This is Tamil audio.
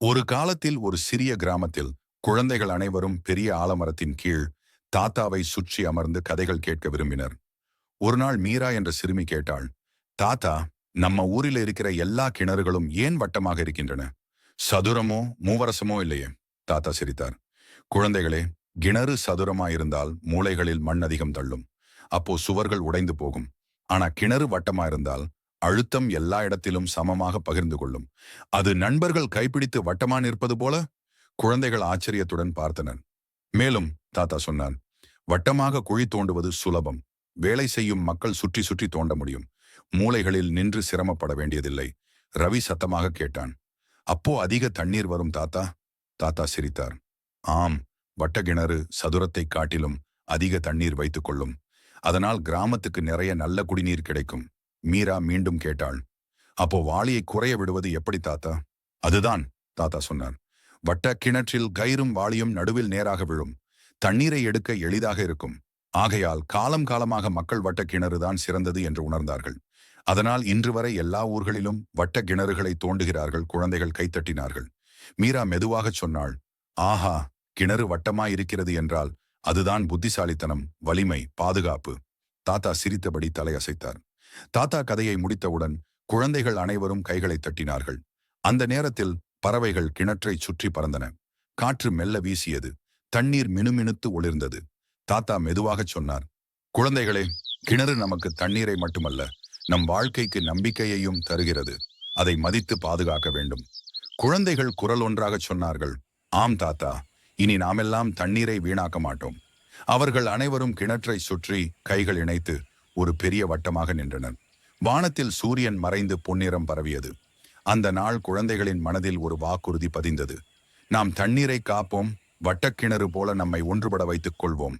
ஒரு காலத்தில் ஒரு சிறிய கிராமத்தில் குழந்தைகள் அனைவரும் பெரிய ஆலமரத்தின் கீழ் தாத்தாவை சுற்றி அமர்ந்து கதைகள் கேட்க விரும்பினர். ஒரு நாள் மீரா என்ற சிறுமி கேட்டாள் தாத்தா நம்ம ஊரில் இருக்கிற எல்லா கிணறுகளும் ஏன் வட்டமாக இருக்கின்றன? சதுரமோ மூவரசமோ இல்லையே? தாத்தா சிரித்தார். குழந்தைகளே கிணறு சதுரமாயிருந்தால் மூளைகளில் மண் அதிகம் தள்ளும். அப்போ சுவர்கள் உடைந்து போகும். ஆனா கிணறு வட்டமா இருந்தால் அழுத்தம் எல்லா இடத்திலும் சமமாக பகிர்ந்து கொள்ளும். அது நண்பர்கள் கைப்பிடித்து வட்டமா நிற்பது போல குழந்தைகள் ஆச்சரியத்துடன் பார்த்தனர். மேலும் தாத்தா சொன்னான் வட்டமாக குழி தோண்டுவது சுலபம். வேலை செய்யும் மக்கள் சுற்றி சுற்றி தோண்ட முடியும். மூளைகளில் நின்று சிரமப்பட வேண்டியதில்லை. ரவி சத்தமாக கேட்டான் அப்போ அதிக தண்ணீர் வரும் தாத்தா? தாத்தா சிரித்தார் ஆம் வட்டகிணறு சதுரத்தை காட்டிலும் அதிக தண்ணீர் வைத்துக் கொள்ளும். அதனால் கிராமத்துக்கு நிறைய நல்ல குடிநீர் கிடைக்கும். மீரா மீண்டும் கேட்டாள். அப்போ வாளியை குறைய விடுவது எப்படி தாத்தா? அதுதான் தாத்தா சொன்னார். வட்ட கிணற்றில் கயிறும் வாளியும் நடுவில் நேராக விழும். தண்ணீரை எடுக்க எளிதாக இருக்கும். ஆகையால் காலம் காலமாக மக்கள் வட்ட கிணறுதான் சிறந்தது என்று உணர்ந்தார்கள். அதனால் இன்று வரை எல்லா ஊர்களிலும் வட்ட கிணறுகளை தோண்டுகிறார்கள் குழந்தைகள் கைத்தட்டினார்கள். மீரா மெதுவாகச் சொன்னாள். ஆஹா கிணறு வட்டமாய் இருக்கிறது என்றால் அதுதான் புத்திசாலித்தனம் வலிமை பாதுகாப்பு. தாத்தா சிரித்தபடி தலையசைத்தார். தாத்தா கதையை முடித்தவுடன் குழந்தைகள் அனைவரும் கைகளை தட்டினார்கள். அந்த நேரத்தில் பறவைகள் கிணற்றை சுற்றி பறந்தன. காற்று மெல்ல வீசியது. தண்ணீர் மினுமினுத்து ஒளிர்ந்தது. தாத்தா மெதுவாகச் சொன்னார் குழந்தைகளே கிணறு நமக்கு தண்ணீரை மட்டுமல்ல நம் வாழ்க்கைக்கு நம்பிக்கையையும் தருகிறது. அதை மதித்து பாதுகாக்க வேண்டும். குழந்தைகள் குரல் ஒன்றாகச் சொன்னார்கள் ஆம் தாத்தா இனி நாமெல்லாம் தண்ணீரை வீணாக்க மாட்டோம். அவர்கள் அனைவரும் கிணற்றை சுற்றி கைகள் இணைத்து ஒரு பெரிய வட்டமாக நின்றனர். வானத்தில் சூரியன் மறைந்து பொன்னிறம் பரவியது. அந்த நாள் குழந்தைகளின் மனதில் ஒரு வாக்குறுதி பதிந்தது. நாம் தண்ணீரை காப்போம் வட்டக்கிணறு போல நம்மை ஒன்றுபட வைத்துக் கொள்வோம்.